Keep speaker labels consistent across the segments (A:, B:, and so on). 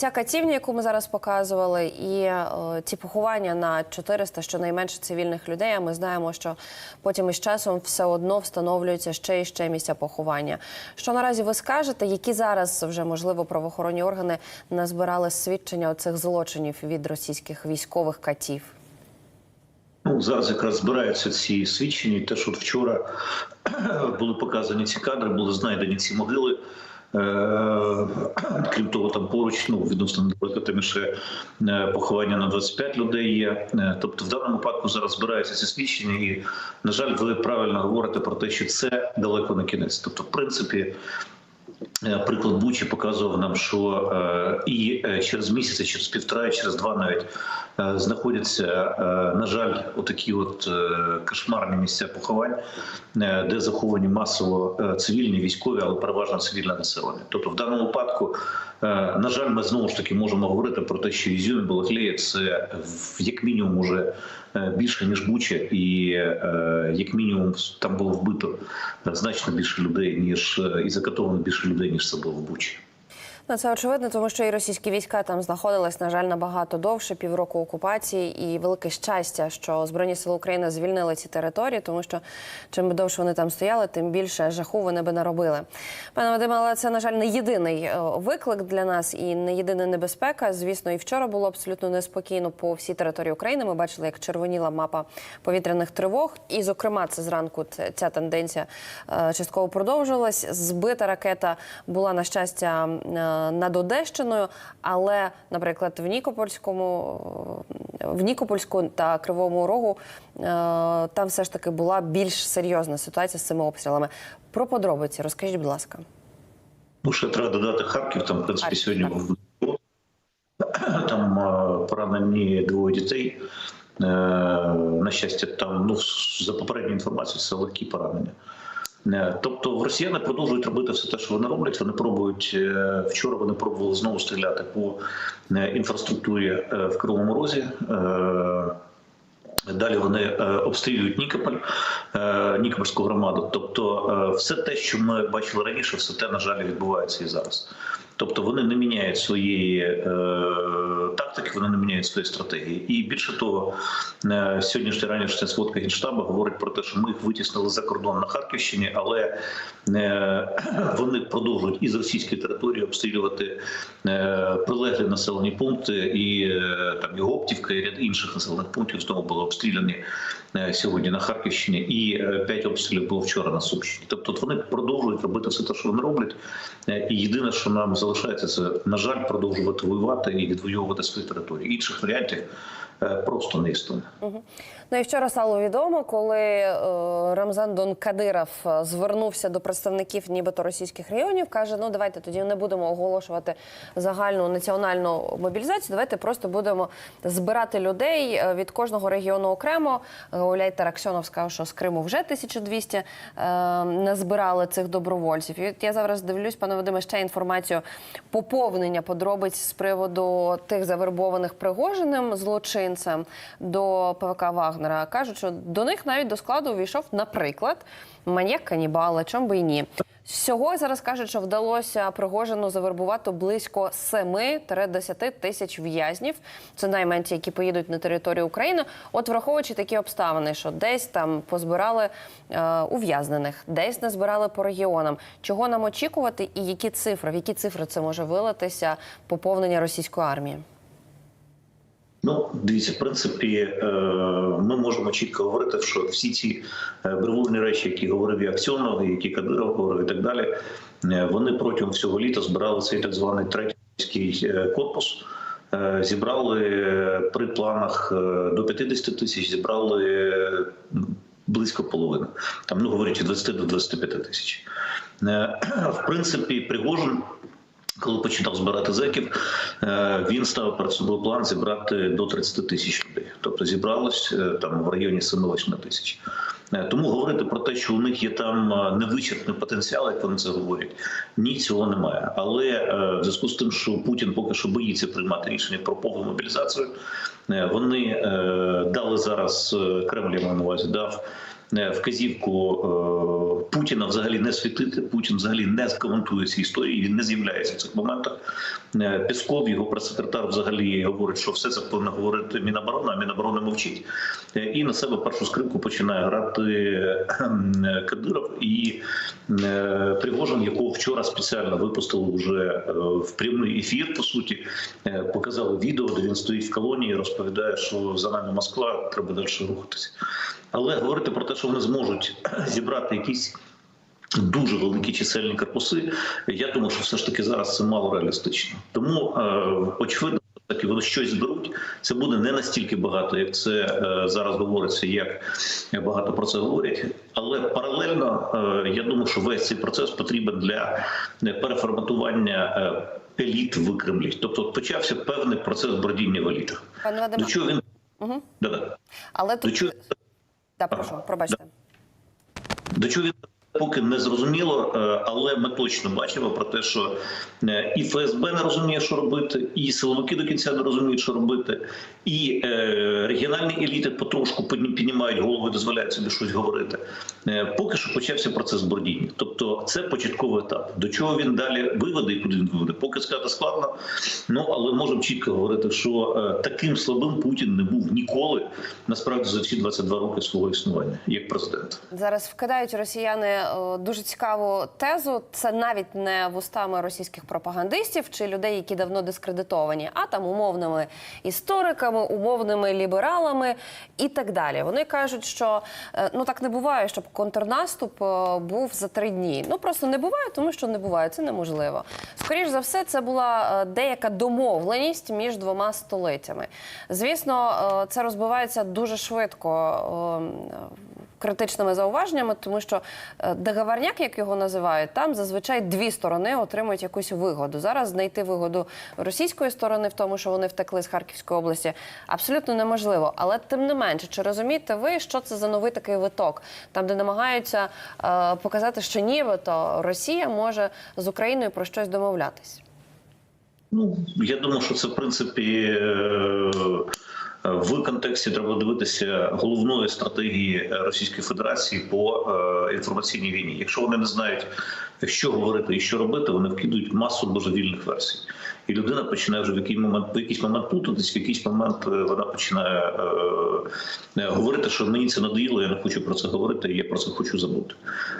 A: Ця катівня, яку ми зараз показували, і е, ці поховання на 400 щонайменше цивільних людей. А ми знаємо, що потім із часом все одно встановлюються ще і ще місця поховання. Що наразі ви скажете, які зараз вже можливо правоохоронні органи назбирали свідчення цих злочинів від російських військових катів?
B: Ну, зараз якраз збираються ці свідчення. Те, що вчора були показані ці кадри, були знайдені ці могили. Е, Крім того, там поруч ну відносно наприклад, ще е, поховання на 25 людей є. Е, Тобто, в даному випадку зараз збираються ці свідчення, і на жаль, ви правильно говорите про те, що це далеко не кінець. Тобто, в принципі. Е, Приклад Бучі показував нам, що е, і е, через місяць, через півтора, і через два навіть знаходяться, на жаль, отакі от кошмарні місця поховань, де заховані масово цивільні, військові, але переважно цивільне населення. Тобто, в даному випадку, на жаль, ми знову ж таки можемо говорити про те, що Ізюм Балаклея – це як мінімум уже більше ніж Буча, і як мінімум там було вбито значно більше людей ніж і закатовано більше людей ніж собою в Бучі.
A: Ну, це очевидно, тому що і російські війська там знаходились, на жаль, набагато довше півроку окупації, і велике щастя, що Збройні сили України звільнили ці території, тому що чим би довше вони там стояли, тим більше жаху вони би наробили. Пане Вадиме, але це на жаль не єдиний е, виклик для нас і не єдина небезпека. Звісно, і вчора було абсолютно неспокійно по всій території України. Ми бачили, як червоніла мапа повітряних тривог, і зокрема, це зранку ця тенденція е, частково продовжилась. Збита ракета була на щастя е, над Одещиною, але, наприклад, в Нікопольському в Нікопольську та Кривому Рогу е, там все ж таки була більш серйозна ситуація з цими обстрілами. Про подробиці розкажіть, будь ласка.
B: Ну, ще треба додати Харків. Там, в принципі, сьогодні був там е, поранені двоє дітей. Е, На щастя, там ну за попередньою інформацією, це легкі поранення. Е, Тобто росіяни продовжують робити все те, що вони роблять. Вони пробують е, вчора. Вони пробували знову стріляти по е, інфраструктурі в Кривому Розі. Далі вони обстрілюють Нікополь, Нікопольську громаду. Тобто, все те, що ми бачили раніше, все те, на жаль, відбувається і зараз. Тобто вони не міняють своєї е, тактики, вони не міняють своєї стратегії. І більше того, е, сьогоднішня ранішня сводка генштабу говорить про те, що ми їх витіснили за кордон на Харківщині, але е, вони продовжують із російської території обстрілювати е, прилеглі населені пункти, і е, там і Гоптівка, і ряд інших населених пунктів знову були обстріляні е, сьогодні на Харківщині, і е, п'ять обстрілів було вчора на Сумщині. Тобто, вони продовжують робити все те, що вони роблять. Е, І єдине, що нам залишається, це на жаль, продовжувати воювати і відвоювати свої території. Інших варіантів просто не існує.
A: Ну і вчора стало відомо, коли е, Рамзан Дон Кадиров е, звернувся до представників нібито російських районів, каже: ну давайте тоді не будемо оголошувати загальну національну мобілізацію. Давайте просто будемо збирати людей е, від кожного регіону окремо. Гуляй Тараксьонов сказав, що з Криму вже 1200 е, не збирали цих добровольців. І от я зараз дивлюсь, пане Вадиме, ще інформацію поповнення подробиць з приводу тих завербованих Пригожиним злочинцем до ПВК Вагнера. Кажуть, що до них навіть до складу увійшов, наприклад, маньяк канібал, чом би і ні. Всього зараз кажуть, що вдалося Пригожину завербувати близько 7-10 тисяч в'язнів. Це найменші, які поїдуть на територію України. От враховуючи такі обставини, що десь там позбирали е, ув'язнених, десь не збирали по регіонам. Чого нам очікувати, і які цифри? В які цифри це може вилитися поповнення російської армії?
B: Ну, дивіться, в принципі, е, ми можемо чітко говорити, що всі ці е, бравурні речі, які говорив і Аксьонов, і які Кадиров говорив, і так далі, е, вони протягом всього літа збирали цей так званий третій корпус. Зібрали при планах до 50 тисяч, зібрали близько половини. Там ну говорять від 20 до 25 тисяч. В принципі, Пригожин коли починав збирати зеків, е, він ставив перед собою план зібрати до 30 тисяч людей. Тобто зібралось е, там в районі 7-8 тисяч. Е, Тому говорити про те, що у них є там невичерпний потенціал, як вони це говорять, ні, цього немає. Але в зв'язку з тим, що Путін поки що боїться приймати рішення про повну мобілізацію, вони дали зараз Кремль, я маю на увазі, дав вказівку е, Путіна взагалі не світити. Путін взагалі не коментує ці історії. Він не з'являється в цих моментах. Е, Пісков, його прес-секретар, взагалі говорить, що все це повинна говорити Міноборони, а Міноборони мовчить. Е, І на себе першу скрипку починає грати е, Кадиров і е, Пригожин, якого вчора спеціально випустили вже е, в прямий ефір. По суті, Е, показали відео, де він стоїть в колонії, розповідає, що за нами Москва, треба далі рухатися. Але говорити про те, що вони зможуть зібрати якісь. Дуже великі чисельні корпуси. Я думаю, що все ж таки зараз це мало реалістично. Тому е, очевидно, таки вони щось зберуть. Це буде не настільки багато, як це е, зараз говориться, як багато про це говорять. Але паралельно е, я думаю, що весь цей процес потрібен для переформатування е, еліт в Кремлі. Тобто почався певний процес бродіння в елітах.
A: Пане Вадиме,
B: До чого він
A: Мгм.
B: Да-да.
A: але
B: до чого
A: да, прошу, пробачте.
B: До чого він поки не зрозуміло, е, але ми точно бачимо про те, що е, і ФСБ не розуміє, що робити, і силовики до кінця не розуміють, що робити, і е, регіональні еліти потрошку підні- піднімають голову і дозволяють собі щось говорити. Поки що почався процес бродіння. Тобто це початковий етап. До чого він далі виведе і куди він виведе, поки сказати складно. Ну але можемо чітко говорити, що таким слабим Путін не був ніколи, насправді за ці 22 роки свого існування як президент.
A: Зараз вкидають росіяни дуже цікаву тезу. Це навіть не вустами російських пропагандистів чи людей, які давно дискредитовані, а там умовними істориками, умовними лібералами і так далі. Вони кажуть, що е, ну так не буває, щоб контрнаступ е, був за три дні. Ну просто не буває, тому що не буває. Це неможливо. Скоріш за все, це була е, деяка домовленість між двома столицями. Звісно, е, це розбивається дуже швидко. Критичними зауваженнями, тому що е, договорняк, як його називають, там зазвичай дві сторони отримують якусь вигоду. Зараз знайти вигоду російської сторони в тому, що вони втекли з Харківської області, абсолютно неможливо. Але тим не менше, чи розумієте ви, що це за новий такий виток, там де намагаються е, показати, що нібито Росія може з Україною про щось домовлятись?
B: Ну я думаю, що це в принципі е, в контексті треба дивитися головної стратегії Російської Федерації по е, інформаційній війні. Якщо вони не знають, що говорити і що робити, вони вкидують масу божевільних версій. І людина починає вже в який момент в якийсь момент плутатись, в якийсь момент е, вона починає е, е, говорити, що мені це надоїло, я не хочу про це говорити, я про це хочу забути.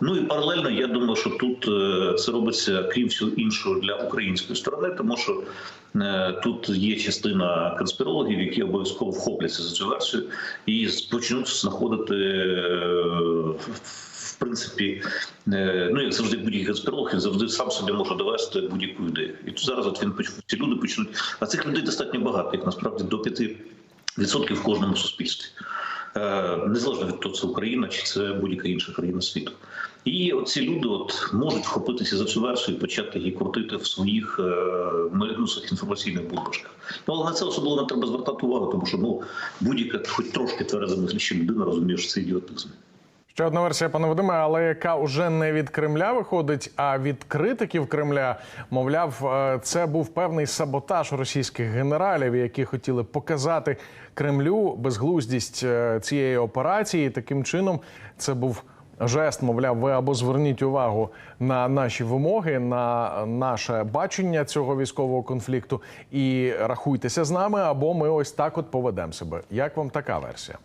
B: Ну і паралельно, я думаю, що тут е, це робиться крім всього іншого для української сторони, тому що е, тут є частина конспірологів, які обов'язково вхопляться за цю версію і почнуть знаходити. е, принципі, е, ну як завжди, будь-який конспіролог, він завжди сам собі може довести будь-яку ідею. І тут зараз от він ці люди почнуть. А цих людей достатньо багато, як насправді до 5% в кожному суспільстві. Е, Незалежно від того, це Україна чи це будь-яка інша країна світу. І оці люди от можуть вхопитися за цю версію і почати її крутити в своїх е, ну, інформаційних бульбашках. Ну, але на це особливо не треба звертати увагу, тому що ну будь-яка, хоч трошки твереза мисляща людина розуміє, що це ідіотизм.
C: Ще одна версія, пане Вадиме, але яка уже не від Кремля виходить, а від критиків Кремля. Мовляв, е, це був певний саботаж російських генералів, які хотіли показати Кремлю безглуздість е, цієї операції. Таким чином, це був жест. Мовляв, ви або зверніть увагу на наші вимоги, на наше бачення цього військового конфлікту і рахуйтеся з нами, або ми ось так от поведемо себе. Як вам така версія?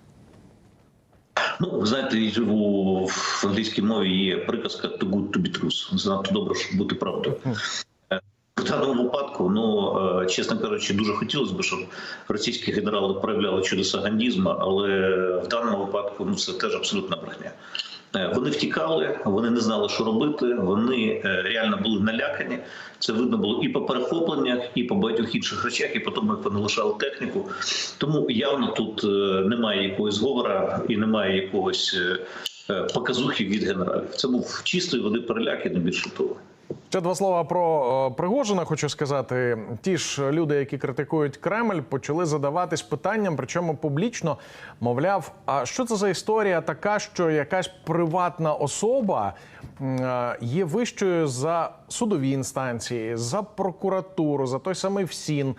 B: Ну, ви знаєте, в англійській мові є приказка «to good to be true». Занадто добре, щоб бути правдою. Е, В даному випадку, ну е, чесно кажучи, дуже хотілося б, щоб російські генерали проявляли чудеса гандізму, але в даному випадку ну це теж абсолютна брехня. Е, Вони втікали, вони не знали, що робити. Вони е, реально були налякані. Це видно було і по перехопленнях, і по багатьох інших речах, і по тому, як вони лишали техніку. Тому явно тут е, немає якогось говора і немає якогось показухи від генералів. Це був чистої води переляк і не більше того.
C: Ще два слова про е, Пригожина. Хочу сказати, ті ж люди, які критикують Кремль, почали задаватись питанням, причому публічно мовляв, а що це за історія така, що якась приватна особа е, є вищою за судові інстанції, за прокуратуру, за той самий ФСІН.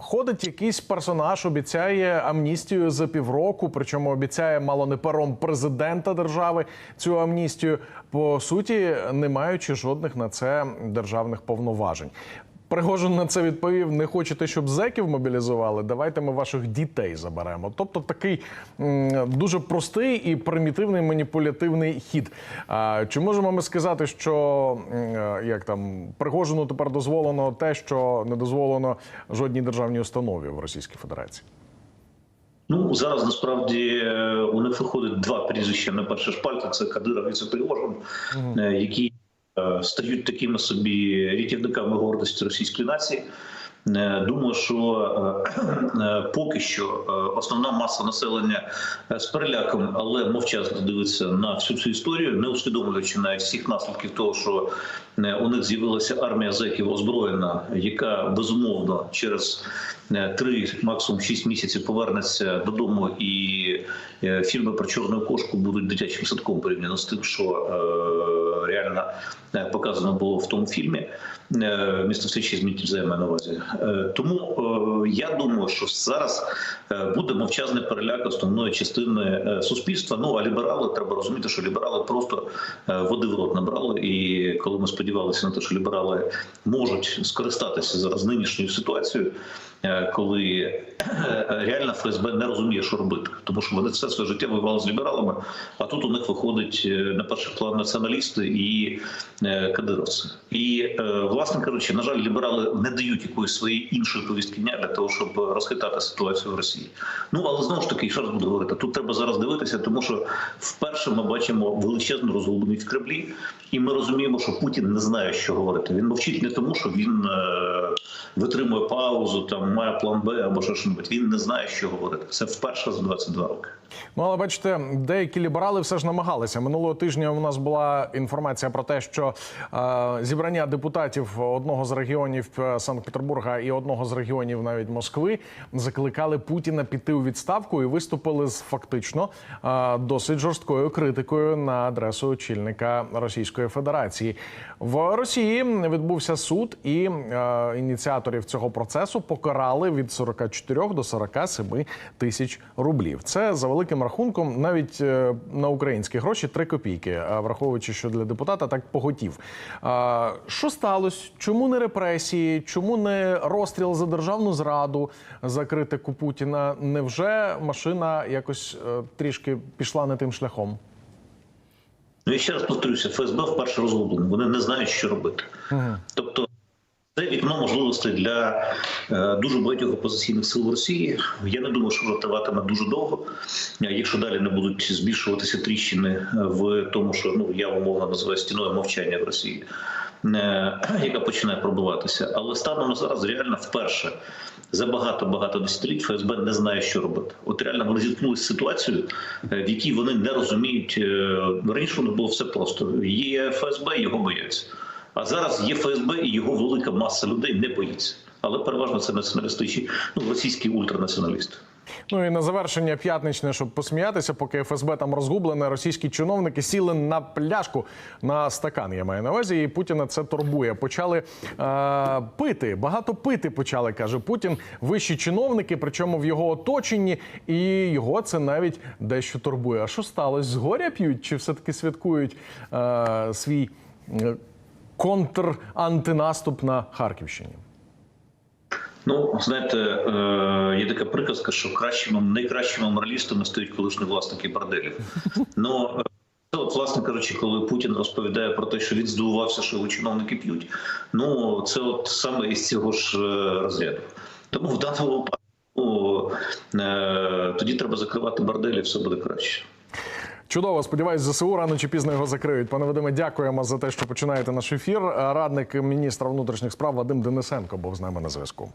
C: Ходить якийсь персонаж, обіцяє амністію за півроку, причому обіцяє мало не пером президента держави цю амністію, по суті, не маючи жодних на це державних повноважень. Пригожин на це відповів: не хочете, щоб зеків мобілізували? Давайте ми ваших дітей заберемо. Тобто такий дуже простий і примітивний маніпулятивний хід. Чи можемо ми сказати, що е, як там Пригожину тепер дозволено те, що не дозволено жодній державній установі в Російській Федерації?
B: Ну зараз насправді е, у них виходить два прізвища на перші шпальти: це Кадиров і це Пригожин, які стають такими собі рятівниками гордості російської нації. Е, Думаю, що е, е, поки що е, основна маса населення е, з переляком, але мовчазно дивиться на всю цю історію, не усвідомлюючи навіть всіх наслідків того, що е, у них з'явилася армія зеків озброєна, яка безумовно через е, три, максимум шість місяців повернеться додому, і е, фільми про чорну кошку будуть дитячим садком порівняно з тим, що е, реально е, показано було в тому фільмі. Е, Місто встречі змінить я маю на увазі. Е, Тому я думаю, що зараз буде мовчазний переляк основної частини суспільства. Ну а ліберали треба розуміти, що ліберали просто води в рот набрали. І коли ми сподівалися на те, що ліберали можуть скористатися зараз нинішньою ситуацією, коли е, реально ФСБ не розуміє, що робити, тому що вони все своє життя воювали з лібералами. А тут у них виходить е, на перший план націоналісти і е, кадировці. І е, власне кажучи, на жаль, ліберали не дають якоїсь своєї іншої повістки дня для того, щоб розхитати ситуацію в Росії. Ну але знову ж таки, ще раз буду говорити, тут треба зараз дивитися, тому що вперше ми бачимо величезну розгубленість в Кремлі, і ми розуміємо, що Путін не знає, що говорити. Він мовчить не тому, що він е, витримує паузу, там має план Б або що небудь. Він не знає, що говорити. Це вперше за 22 роки.
C: Ну, але бачите, деякі ліберали все ж намагалися. Минулого тижня у нас була інформація про те, що е, зібрання депутатів одного з регіонів е, Санкт-Петербурга і одного з регіонів навіть Москви закликали Путіна піти у відставку і виступили з фактично е, досить жорсткою критикою на адресу очільника Російської Федерації. В Росії відбувся суд, і е, ініціаторів цього процесу покарали від 44 до 47 тисяч рублів. Це за великим рахунком, навіть е, на українські гроші 3 копійки, враховуючи, що для депутата так поготів. Що сталося? Чому не репресії? Чому не розстріл за державну зраду за критику Путіна? Невже машина якось е, трішки пішла не тим шляхом?
B: Ну і ще раз повторюся, ФСБ вперше розгублено. Вони не знають, що робити. Тобто, це вікно можливостей для е, дуже багатьох опозиційних сил в Росії. Я не думаю, що воно триватиме дуже довго. Е, Якщо далі не будуть збільшуватися тріщини е, в тому, що ну я умовно називаю стіною мовчання в Росії, яка починає пробиватися. Але станом на зараз реально вперше за багато багато десятиліть ФСБ не знає, що робити. От реально вони зіткнулися з ситуацією, в якій вони не розуміють. Раніше воно було все просто. Є ФСБ, його бояться. А зараз є ФСБ і його велика маса людей не боїться. Але переважно це націоналістичні, ну російські ультранаціоналісти.
C: Ну і на завершення п'ятничне, щоб посміятися, поки ФСБ там розгублене, російські чиновники сіли на пляшку на стакан. Я маю на увазі, і Путіна це турбує. Почали е, пити, багато пити почали, каже Путін. Вищі чиновники, причому в його оточенні, і його це навіть дещо турбує. А що сталося? Згоря п'ють чи все таки святкують е, свій е, контрантинаступ на Харківщині?
B: Ну, знаєте, е, є така приказка, що кращими найкращими моралістами стають колишні власники борделів. Ну е, от, власне кажучи, коли Путін розповідає про те, що він здивувався, що його чиновники п'ють. Ну це от саме із цього ж е, розряду. Тому в даному випадку тоді треба закривати борделі, все буде краще.
C: Чудово, сподіваюсь, ЗСУ рано чи пізно його закриють. Пане Вадиме, дякуємо за те, що починаєте наш ефір. Радник міністра внутрішніх справ Вадим Денисенко був з нами на зв'язку.